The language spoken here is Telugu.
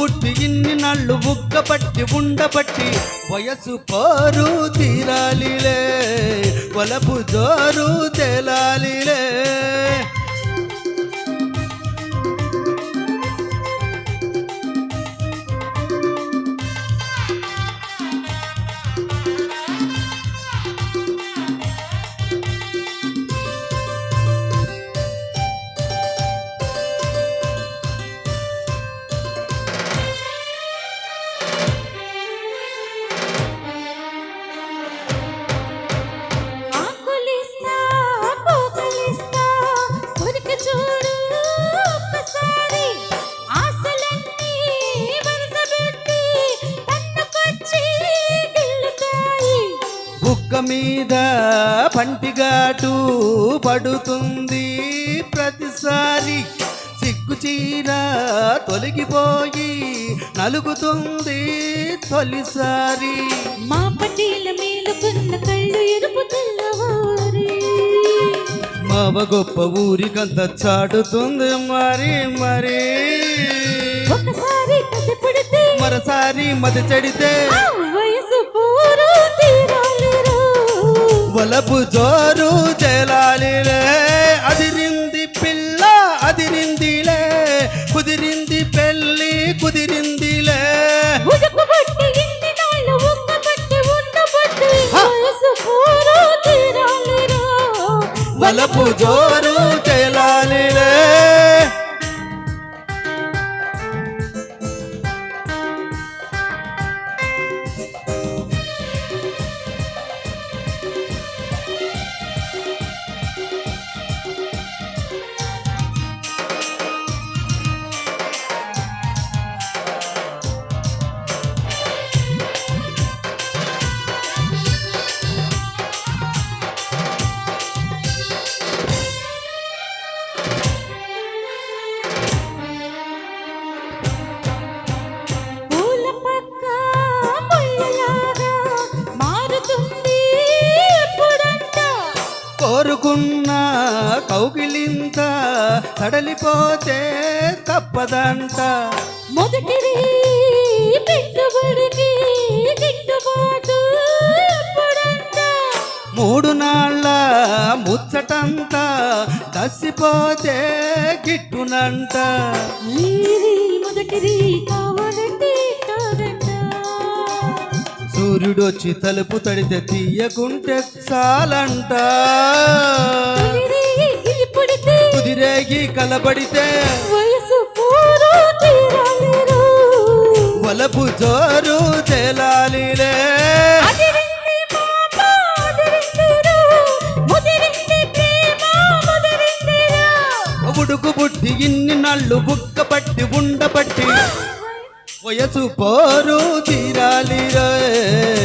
పుట్టి ఇన్ని నాళ్ళు బుగ్గపట్టి ఉండబట్టి వయసు పోరు తీరాలిలే కొలపు జోరు తేలాలిలే. బుగ్గ మీద పంటిగాటు పడుతుంది. ప్రతిసారి సిగ్గు చీర తొలగిపోయి నలుగుతుంది తొలిసారి. మా పటీల మేలుకున్న కళ్ళు ఎరుపు మావ గొప్ప ఊరికంత చాటుతుంది మరి మరి. మరసారి మది చెడితే వలపు జోరు జలాలిలే. అదిరింది పిల్ల అదిరిందిలే. కుదిరింది పెళ్ళి కుదిరిందిలే. ఉడుకు జోరు కోరుకున్న కౌగిలింత సడలిపోతే తప్పదంట. మొదటిది పెట్టుబడికి గిట్టుబాటు ఎప్పుడంట మూడు నాళ్ళ ముచ్చటంతా దసిపోతే గిట్టునంట. మొదటిది సూర్యుడొచ్చి తలుపు తడితే తీయకుంటే చాలంట. కుదిరేగి కలబడితే వలపు జోరు ముదిరిందిరో. ఉడుకు బుట్టి ఇన్ని నాళ్ళు బుక్క పట్టి ఉండబట్టి వయసు పోరు తీరాలి రే.